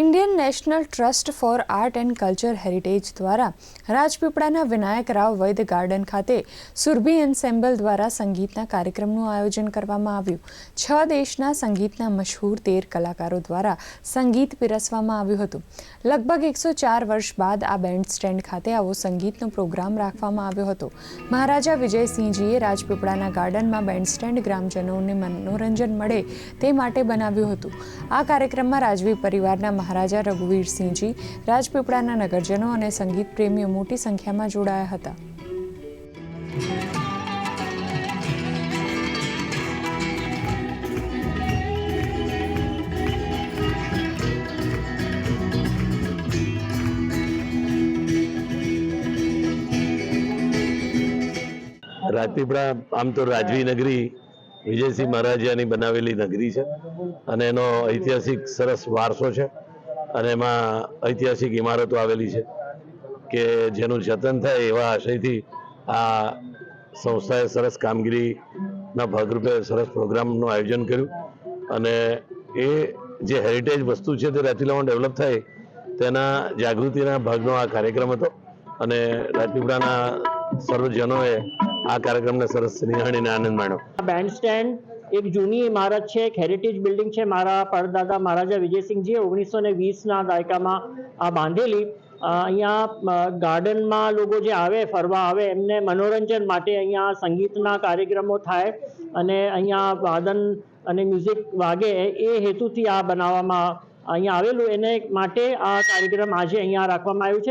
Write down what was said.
Indian National Trust for Art and Culture Heritage દ્વારા રાજપીપળાના Vinayak Rao Vaid garden ખાતે સુરભી એન્સેમ્બલ દ્વારા સંગીતના કાર્યક્રમનું આયોજન કરવામાં આવ્યું. છ દેશના સંગીતના મશહૂર તેર કલાકારો દ્વારા સંગીત પીરસવામાં આવ્યું હતું. લગભગ એકસો ચાર વર્ષ બાદ આ બેન્ડ સ્ટેન્ડ ખાતે આવો સંગીતનો પ્રોગ્રામ રાખવામાં આવ્યો હતો. મહારાજા વિજયસિંહજીએ રાજપીપળાના ગાર્ડનમાં બેન્ડ સ્ટેન્ડ ગ્રામજનોને મનોરંજન મળે તે માટે બનાવ્યું હતું. આ કાર્યક્રમમાં રાજવી પરિવારના મહારાજા રઘુવીરસિંહજી રાજપીપળાના નગરજનો અને સંગીત પ્રેમીઓ મોટી સંખ્યામાં જોડાયા હતા. રાજપીપળા આમ તો રાજવી નગરી, વિજયસિંહ મહારાજાની બનાવેલી નગરી છે અને એનો ઐતિહાસિક સરસ વારસો છે. અને એમાં ઐતિહાસિક ઇમારતો આવેલી છે કે જેનું જતન થાય એવા આશયથી આ સંસ્થાએ સરસ કામગીરીના ભાગરૂપે સરસ પ્રોગ્રામનું આયોજન કર્યું. અને એ જે હેરિટેજ વસ્તુ છે તે રાતીલામાં ડેવલપ થાય તેના જાગૃતિના ભાગનો આ કાર્યક્રમ હતો. અને રાજપીપળાના સર્વજનોએ આ કાર્યક્રમને સરસ નિહાળીને આનંદ માણ્યો. બેન્ડ સ્ટેન્ડ એક જૂની ઇમારત છે, એક હેરિટેજ બિલ્ડિંગ છે, મારા પરદાદા મહારાજા વિજયસિંહજીએ ઓગણીસો ને વીસના દાયકામાં આ બાંધેલી. અહીંયા ગાર્ડનમાં લોકો જે આવે, ફરવા આવે, એમને મનોરંજન માટે અહીંયા સંગીતના કાર્યક્રમો થાય અને અહીંયા વાદન અને મ્યુઝિક વાગે. એ હેતુથી આ બનાવવામાં અહીંયા આવેલું. એને માટે આ કાર્યક્રમ આજે અહીંયા રાખવામાં આવ્યું